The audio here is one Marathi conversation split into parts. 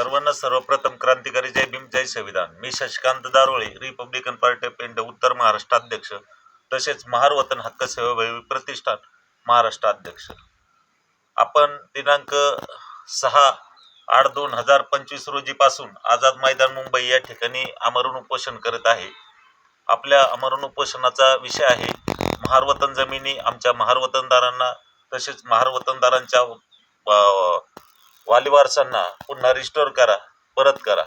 सर्वांना सर्वप्रथम क्रांतिकारी जय भीम जय संविधान. मी Shashikant Darole Republican Party of India उत्तर महाराष्ट्र अध्यक्ष. तसेच महारवतन हक्क सेवा प्रतिष्ठान महाराष्ट्र अध्यक्ष. आपण दिनांक सहा आठ दोन हजार पंचवीस रोजीपासून आझाद मैदान मुंबई या ठिकाणी अमरण उपोषण करत आहे. आपल्या अमरण उपोषणाचा विषय आहे महारवतन जमिनी. आमच्या महारवतनदारांना तसेच महारवतनदारांच्या वालिवारसांना पुन्हा रिस्टोर करा परत करा.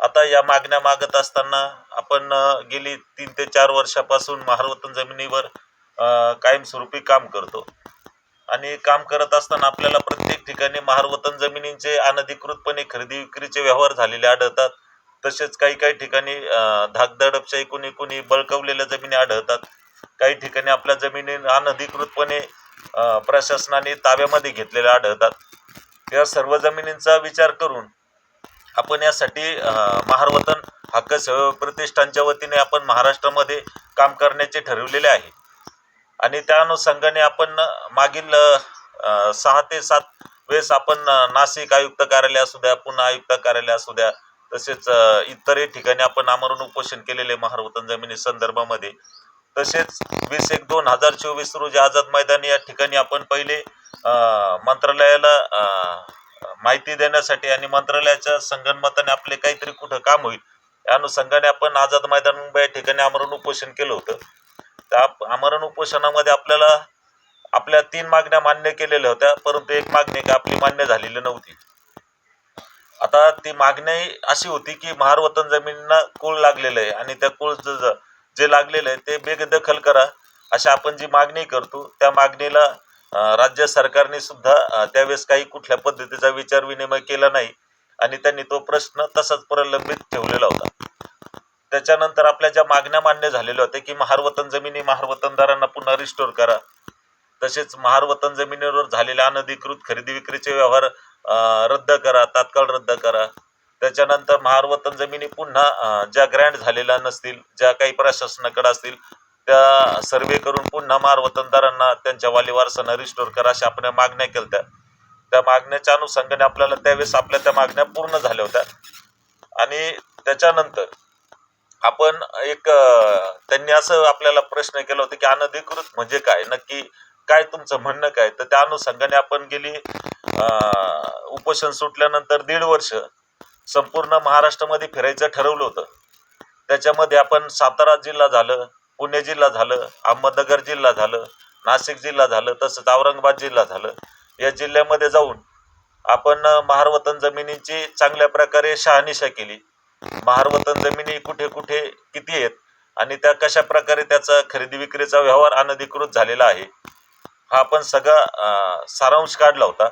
आता या मागण्या मागत असताना आपण गेली तीन ते चार वर्षापासून महारवतन जमिनीवर कायमस्वरूपी काम करतो. आणि काम करत असताना आपल्याला प्रत्येक ठिकाणी महारवतन जमिनींचे अनधिकृतपणे खरेदी विक्रीचे व्यवहार झालेले आढळतात. तसेच काही काही ठिकाणी धाकधडपशाही कुणी कुणी बळकवलेल्या जमिनी आढळतात. काही ठिकाणी आपल्या जमिनी अनधिकृतपणे प्रशासनाने ताब्यामध्ये घेतलेल्या आढळतात. या सर्व जमिनींचा विचार करून आपण यासाठी महारवतन हक्क सेवा प्रतिष्ठानच्या वतीने आपण महाराष्ट्रामध्ये काम करण्याचे ठरवलेले आहे. आणि त्या अनुषंगाने आपण मागील सहा ते सात वेळेस आपण नाशिक आयुक्त कार्यालय असू द्या पुणे आयुक्त कार्यालय असू द्या तसेच इतरही ठिकाणी आपण आमरण उपोषण केलेले महारवतन जमिनी संदर्भामध्ये तसेच वीस एक दोन हजार चोवीस रोजी आझाद मैदान या ठिकाणी आपण पहिले मंत्रालयाला माहिती देण्यासाठी आणि मंत्रालयाच्या संगणमताने आपले काहीतरी कुठं काम होईल या अनुषंगाने आपण आझाद मैदान मुंबई या ठिकाणी आमरण उपोषण केलं होतं. त्या आमरण उपोषणामध्ये आपल्याला आपल्या तीन मागण्या मान्य केलेल्या होत्या परंतु एक मागणी का आपली मान्य झालेली नव्हती. आता ती मागणी अशी होती की महारवतन जमिनींना कुळ लागलेलं आहे आणि त्या कुळ जे लागलेलं आहे ते बेगदखल करा अशी आपण जी मागणी करतो त्या मागणीला राज्य सरकारने सुद्धा त्यावेळेस काही कुठल्या पद्धतीचा विचार विनिमय केला नाही आणि त्यांनी तो प्रश्न तसाच प्रलंबित ठेवलेला होता. त्याच्यानंतर आपल्या ज्या मागण्या मान्य झालेल्या होत्या की महारवतन जमिनी महारवतनदारांना पुन्हा रिस्टोर करा तसेच महारवतन जमिनीवर झालेले अनधिकृत खरेदी विक्रीचे व्यवहार रद्द करा तात्काळ रद्द करा. त्याच्यानंतर महारवतन जमिनी पुन्हा ज्या ग्रँड झालेल्या नसतील ज्या काही प्रशासनाकडे असतील त्या सर्वे करून पुन्हा मार वतनदारांना त्यांच्या वालीवारसांना रिस्टोर करा अशा आपण मागण्या केल्या त्या मागण्याच्या अनुषंगाने आपल्याला त्यावेळेस आपल्या त्या मागण्या पूर्ण झाल्या होत्या. आणि त्याच्यानंतर आपण एक त्यांनी असं आपल्याला प्रश्न केला होता की अनधिकृत म्हणजे काय? नक्की काय तुमचं म्हणणं काय? तर त्या अनुषंगाने आपण गेली उपोषण सुटल्यानंतर दीड वर्ष संपूर्ण महाराष्ट्रामध्ये फिरायचं ठरवलं होतं. त्याच्यामध्ये आपण सातारा जिल्हा झालं पुणे जिल्हा झालं अहमदनगर जिल्हा झालं नाशिक जिल्हा झालं तसंच औरंगाबाद जिल्हा झालं. या जिल्ह्यामध्ये जाऊन आपण महारवतन जमिनीची चांगल्या प्रकारे शहानिशा केली. महारवतन जमिनी कुठे कुठे किती आहेत आणि त्या कशा प्रकारे त्याचा खरेदी विक्रीचा व्यवहार अनधिकृत झालेला आहे हा आपण सगळा सारांश काढला होता.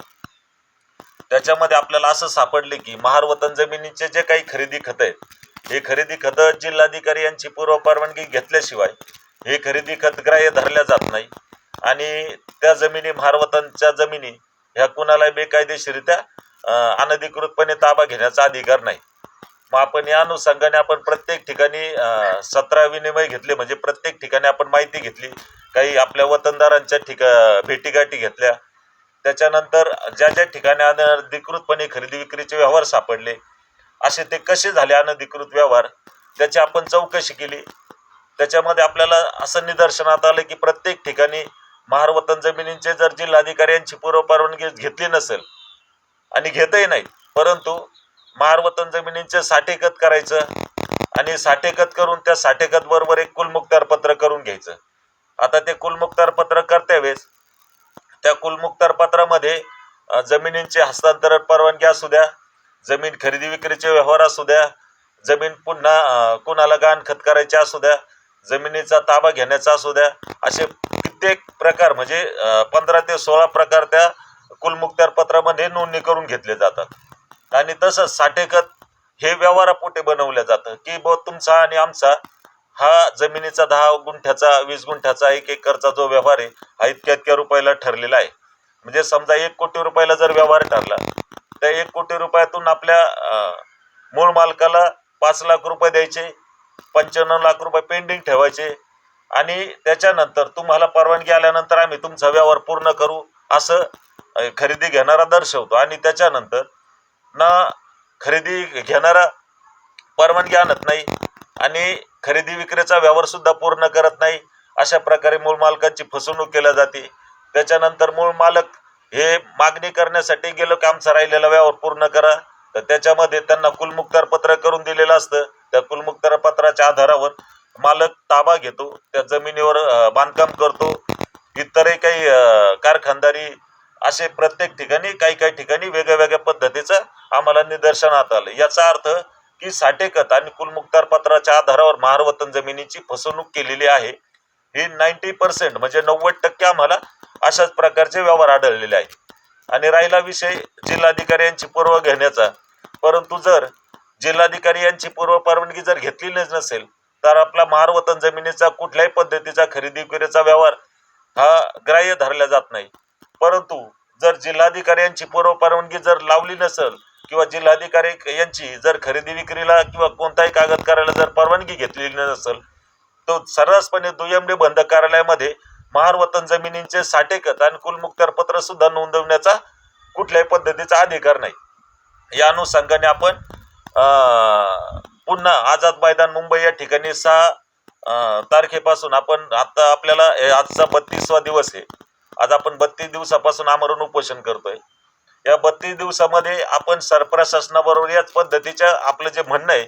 त्याच्यामध्ये आपल्याला असं सापडले की महारवतन जमिनीचे जे काही खरेदी खतं आहेत हे खरेदी खतं जिल्हाधिकारी यांची पूर्व परवानगी घेतल्याशिवाय हे खरेदी खत ग्राह्य धरल्या जात नाही. आणि त्या जमिनी महारवतांच्या जमिनी ह्या कुणाला बेकायदेशीरित्या अनधिकृतपणे ताबा घेण्याचा अधिकार नाही. मग आपण या अनुषंगाने आपण प्रत्येक ठिकाणी सतरा विनिमय घेतले म्हणजे प्रत्येक ठिकाणी आपण माहिती घेतली. काही आपल्या वतनदारांच्या ठिका भेटीगाठी घेतल्या. त्याच्यानंतर ज्या ज्या ठिकाणी अनधिकृतपणे खरेदी विक्रीचे व्यवहार सापडले असे ते कसे झाले अनधिकृत व्यवहार? त्याची आपण चौकशी केली. त्याच्यामध्ये आपल्याला असं निदर्शनात आलं की प्रत्येक ठिकाणी महारवतन जमिनींचे जर जिल्हाधिकाऱ्यांची पूर्व परवानगी घेतली नसेल आणि घेतही नाही परंतु महारवतन जमिनींचे साठेकत करायचं आणि साठेकत करून त्या साठेकत बरोबर एक कुलमुक्तार पत्र करून घ्यायचं. आता ते कुलमुक्तार पत्र करत्या वेळेस त्या कुलमुक्तार पत्रामध्ये जमिनींचे हस्तांतरण परवानगी असू द्या जमीन खरेदी विक्रीचे व्यवहार असू द्या जमीन पुन्हा कुणाला गहाणखत करायचे असू द्या जमिनीचा ताबा घेण्याचा असू द्या असे कित्येक प्रकार म्हणजे पंधरा ते सोळा प्रकार त्या कुलमुक्तार पत्रामध्ये नोंदणी करून घेतले जातात. आणि तसंच साठेकत हे व्यवहारापोटे बनवलं जातं. की ब तुमचा आणि आमचा हा जमिनीचा दहा गुंठ्याचा वीस गुंठ्याचा एक एकरचा जो व्यवहार आहे हा इतक्या इतक्या रुपयाला ठरलेला आहे. म्हणजे समजा एक कोटी रुपयाला जर व्यवहार ठरला त्या एक कोटी रुपयातून आपल्या मूळ मालकाला पाच लाख रुपये द्यायचे पंच्याण्णव लाख रुपये पेंडिंग ठेवायचे. आणि त्याच्यानंतर तुम्हाला परवानगी आल्यानंतर आम्ही तुमचा व्यवहार पूर्ण करू असं खरेदी घेणारा दर्शवतो. आणि त्याच्यानंतर ना खरेदी घेणारा परवानगी आणत नाही आणि खरेदी विक्रीचा व्यवहार सुद्धा पूर्ण करत नाही. अशा प्रकारे मूळ मालकाची फसवणूक केल्या जाते. त्याच्यानंतर मूळ मालक हे मागणी करण्यासाठी गेलो काम आमचा राहिलेला व्यवहार पूर्ण करा. तर त्याच्यामध्ये त्यांना कुलमुक्तार पत्र करून दिलेलं असतं. त्या कुलमुक्तार पत्राच्या आधारावर मालक ताबा घेतो त्या जमिनीवर बांधकाम करतो. इतरही काही कारखानदारी असे प्रत्येक ठिकाणी काही काही ठिकाणी वेगळ्या वेगळ्या पद्धतीचं आम्हाला निदर्शनात आलं. याचा अर्थ की साठेकत आणि कुलमुक्तार पत्राच्या आधारावर महारवतन जमिनीची फसवणूक केलेली आहे. ही नाईन्टी पर्सेंट म्हणजे नव्वद टक्के आम्हाला अशाच प्रकारचे व्यवहार आढळलेले आहेत. आणि राहिला विषय जिल्हाधिकारी यांची पूर्व घेण्याचा. परंतु जर जिल्हाधिकारी यांची पूर्व परवानगी जर घेतलेलीच नसेल तर आपला महारवतन जमिनीचा कुठल्याही पद्धतीचा खरेदी विक्रीचा व्यवहार हा ग्राह्य धरला जात नाही. परंतु जर जिल्हाधिकारी यांची पूर्व परवानगी जर लावली नसेल किंवा जिल्हाधिकारी यांची जर खरेदी विक्रीला किंवा कोणताही कागद करायला जर परवानगी घेतलेली नसेल तो सर्रासपणे दुय्यम बंद कार्यालयामध्ये महारवतन जमिनींचे साठेकत आणि कुलमुक्तार पत्र सुद्धा नोंदवण्याचा कुठल्याही पद्धतीचा अधिकार नाही. या अनुषंगाने आपण पुन्हा आझाद मैदान मुंबई या ठिकाणी सहा तारखेपासून आपण आता आपल्याला आजचा बत्तीसवा दिवस आहे. आज आपण बत्तीस दिवसापासून आमरण उपोषण करतोय. या बत्तीस दिवसामध्ये आपण सरप्रशासनाबरोबर याच पद्धतीच्या आपलं जे म्हणणं आहे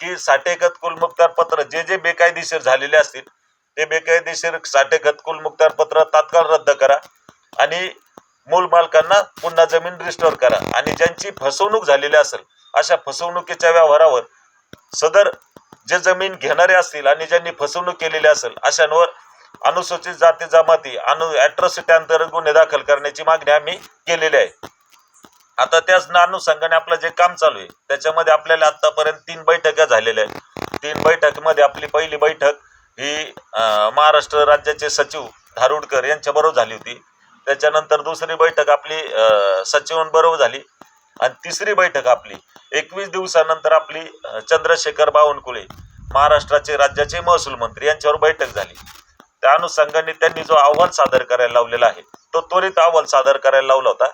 की साठेकत कुलमुक्तार पत्र जे जे बेकायदेशीर झालेले असतील ते बेकायदेशीर साठे खतकुल पत्र तात्काळ रद्द करा आणि मूळ मालकांना पुन्हा जमीन रिस्टोर करा. आणि ज्यांची फसवणूक झालेली असेल अशा फसवणुकीच्या व्यवहारावर सदर जे जमीन घेणारे असतील आणि ज्यांनी फसवणूक केलेली असेल अशांवर अनुसूचित जाती जमाती अनु अॅट्रॉसिटी अंतर्गत गुन्हे दाखल करण्याची मागणी आम्ही केलेली आहे. आता त्याच अनुषंगाने आपलं जे काम चालू आहे त्याच्यामध्ये आपल्याला आतापर्यंत तीन बैठका झालेल्या आहेत. तीन बैठकीमध्ये आपली पहिली बैठक ही महाराष्ट्र राज्याचे सचिव धारुडकर यांच्याबरोबर झाली होती. त्याच्यानंतर दुसरी बैठक आपली सचिवांबरोबर झाली. आणि तिसरी बैठक आपली एकवीस दिवसानंतर आपली चंद्रशेखर बावनकुळे महाराष्ट्राचे राज्याचे महसूल मंत्री यांच्यावर बैठक झाली. त्या अनुषंगाने त्यांनी जो अहवाल सादर करायला लावलेला आहे तो त्वरित अहवाल सादर करायला लावला होता.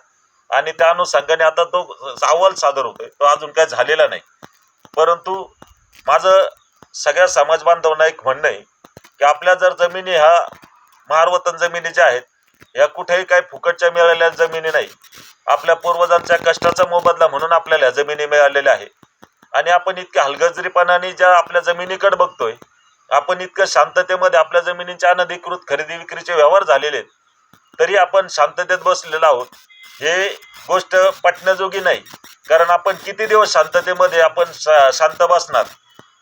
आणि त्या अनुषंगाने आता तो अहवाल सादर होतोय तो अजून काय झालेला नाही. परंतु माझं सगळ्या समाज बांधवांना एक म्हणणं आहे की आपल्या जर जमिनी ह्या महारवतन जमिनी ज्या आहेत या कुठेही काही फुकटच्या मिळालेल्या जमिनी नाही. आपल्या पूर्वजांच्या कष्टाचा मोबदला म्हणून आपल्याला जमिनी मिळालेल्या आहे आणि आपण इतक्या हलगजरीपणाने ज्या आपल्या जमिनीकडे बघतोय आपण इतकं शांततेमध्ये आपल्या जमिनीचे अनधिकृत खरेदी विक्रीचे व्यवहार झालेले आहेत तरी आपण शांततेत बसलेलो आहोत. हे गोष्ट पटण्याजोगी नाही. कारण आपण किती दिवस शांततेमध्ये आपण शा- शांत बसणार?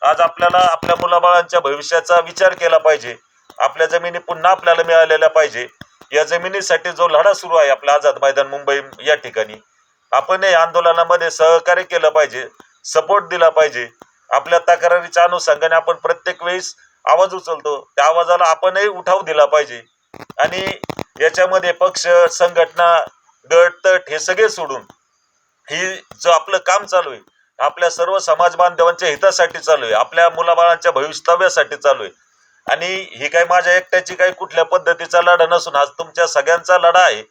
आज आपल्याला आपल्या मुलाबाळांच्या भविष्याचा विचार केला पाहिजे. आपल्या जमिनी पुन्हा आपल्याला मिळालेल्या पाहिजे. या जमिनीसाठी जो लढा सुरू आहे आपला आझाद मैदान मुंबई या ठिकाणी. आपण या आंदोलनामध्ये सहकार्य केलं पाहिजे सपोर्ट दिला पाहिजे. आपल्या तक्रारीच्या अनुषंगाने आपण प्रत्येक वेळेस आवाज उचलतो. त्या आवाजाला आपणही उठाव दिला पाहिजे. आणि याच्यामध्ये पक्ष संघटना गट तट हे सगळे सोडून ही जो आपलं काम चालू आहे आपल्या सर्व समाज बांधवांच्या हितासाठी चालू आहे. आपल्या मुलाबाळांच्या भविष्यव्यासाठी चालू आहे. आणि ही काही माझ्या एकट्याची काही कुठल्या पद्धतीचा लढा नसून आज तुमच्या सगळ्यांचा लढा आहे.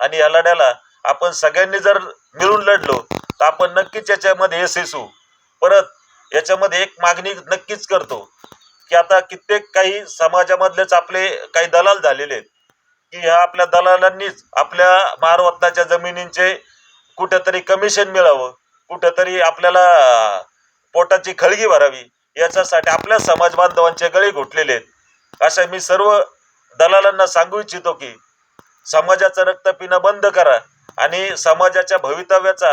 आणि या लढ्याला आपण सगळ्यांनी जर मिळून लढलो तर आपण नक्कीच याच्यामध्ये यशस्वी. परत याच्यामध्ये एक मागणी नक्कीच करतो की आता कित्येक काही समाजामधलेच आपले काही दलाल झालेले आहेत. की ह्या आपल्या दलालांनीच आपल्या महारवतनाच्या जमिनींचे कुठेतरी कमिशन मिळावं. कुठंतरी आपल्याला पोटाची खळगी भरावी याच्यासाठी आपल्या समाज बांधवांचे गळे घुटलेले आहेत. अशा मी सर्व दलालांना सांगू इच्छितो की समाजाचं रक्त पिणं बंद करा आणि समाजाच्या भवितव्याचा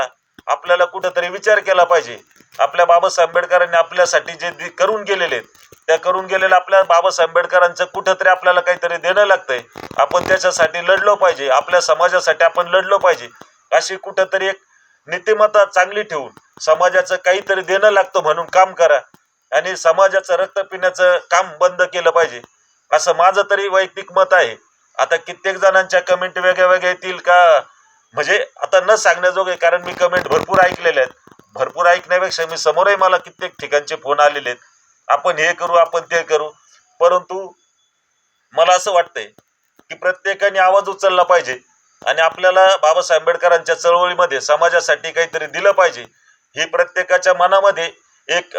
आपल्याला कुठंतरी विचार केला पाहिजे. आपल्या बाबासाहेब आंबेडकरांनी आपल्यासाठी जे दि- करून गेलेले आहेत त्या करून गेलेल्या आपल्या बाबासाहेब आंबेडकरांचं कुठंतरी आपल्याला काहीतरी देणं लागतंय. आपण त्याच्यासाठी लढलो पाहिजे आपल्या समाजासाठी आपण लढलो पाहिजे. अशी कुठंतरी एक नीतिमत्ता चांगली ठेवून समाजाचं काहीतरी देणं लागतं म्हणून काम करा. आणि समाजाचं रक्त पिण्याचं काम बंद केलं पाहिजे. असं माझं तरी वैयक्तिक मत आहे. आता कित्येक जणांच्या कमेंट वेगळ्या वेगळ्या येतील का? म्हणजे आता न सांगण्याजोगे कारण मी कमेंट भरपूर ऐकलेल्या आहेत. भरपूर ऐकण्यापेक्षा मी समोरही मला कित्येक ठिकाणचे फोन आलेले आहेत. आपण हे करू आपण ते करू. परंतु मला असं वाटतंय की प्रत्येकाने आवाज उचलला पाहिजे. आणि आपल्याला बाबासाहेब आंबेडकरांच्या चळवळीमध्ये समाजासाठी काहीतरी दिलं पाहिजे ही प्रत्येकाच्या मनामध्ये एक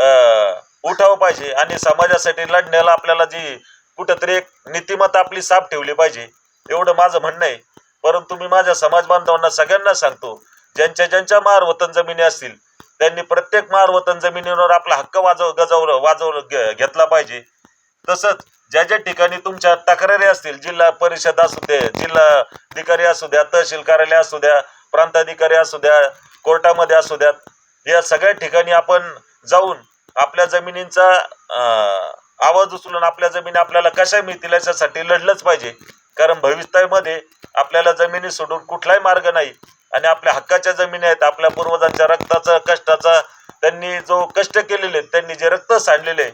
उठाव पाहिजे आणि समाजासाठी लढण्याला आपल्याला जी कुठंतरी एक नीतिमत्ता आपली साफ ठेवली पाहिजे एवढं माझं म्हणणं आहे. परंतु मी माझ्या समाज बांधवांना सगळ्यांना सांगतो ज्यांच्या ज्यांच्या महार वतन जमिनी असतील त्यांनी प्रत्येक महार वतन जमिनीवर आपला हक्क वाजव गजावलं वाजवलं घेतला पाहिजे. तसंच ज्या ज्या ठिकाणी तुमच्या तक्रारी असतील जिल्हा परिषद असू दे जिल्हा अधिकारी असू द्या तहसील कार्यालय असू द्या प्रांताधिकारी असू द्या कोर्टामध्ये असू द्यात या सगळ्या ठिकाणी आपण जाऊन आपल्या जमिनींचा आवाज उचलून आपल्या जमिनी आपल्याला कशा मिळतील याच्यासाठी लढलंच पाहिजे. कारण भविष्यामध्ये आपल्याला जमिनी सोडून कुठलाही मार्ग नाही आणि आपल्या हक्काच्या जमिनी आहेत आपल्या पूर्वजांच्या रक्ताचा कष्टाचा त्यांनी जो कष्ट केलेले आहेत त्यांनी जे रक्त सांडलेले आहे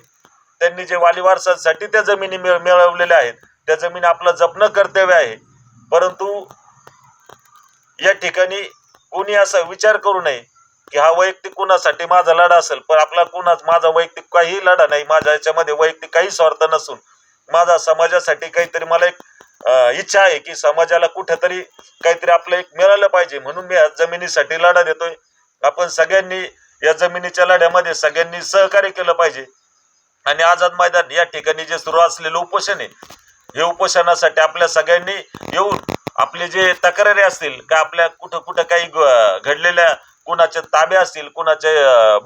त्यांनी जे वाली वारसासाठी त्या जमिनी मिळ मिळवलेल्या आहेत. त्या जमिनी आपलं जपणं कर्तव्य आहे. परंतु या ठिकाणी कोणी असा विचार करू नये की हा वैयक्तिक कुणासाठी माझा लढा असेल पण आपला कुणाच माझा वैयक्तिक काही लढा नाही. माझ्या याच्यामध्ये वैयक्तिक काही स्वार्थ नसून माझा समाजासाठी काहीतरी मला एक इच्छा आहे की समाजाला कुठेतरी काहीतरी आपलं एक मिळालं पाहिजे. म्हणून मी या जमिनीसाठी लढा देतोय. आपण सगळ्यांनी या जमिनीच्या लढ्यामध्ये सगळ्यांनी सहकार्य केलं पाहिजे. आणि आझाद मैदान या ठिकाणी जे सुरू असलेलं उपोषण आहे हे उपोषणासाठी आपल्या सगळ्यांनी येऊन आपले जे तक्रारी असतील का आपल्या कुठं कुठं काही घडलेल्या कुणाच्या ताबे असतील कुणाचे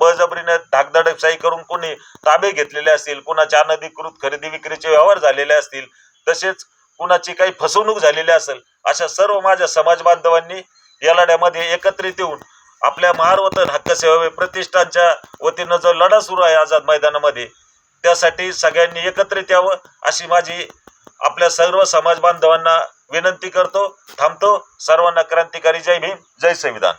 बळजबरीने धाकधडकशाही करून कोणी ताबे घेतलेले असतील कुणाच्या अनधिकृत खरेदी विक्रीचे व्यवहार झालेले असतील तसेच कुणाची काही फसवणूक झालेली असेल अशा सर्व माझ्या समाज बांधवांनी या लढ्यामध्ये एकत्रित येऊन आपल्या महारवतन हक्क सेवा प्रतिष्ठानच्या वतीनं जो लढा सुरू आहे आझाद मैदानामध्ये त्यासाठी सगळ्यांनी एकत्रित यावं अशी माझी आपल्या सर्व समाज बांधवांना विनंती करतो थांबतो. सर्वांना क्रांतिकारी जय भीम जय संविधान.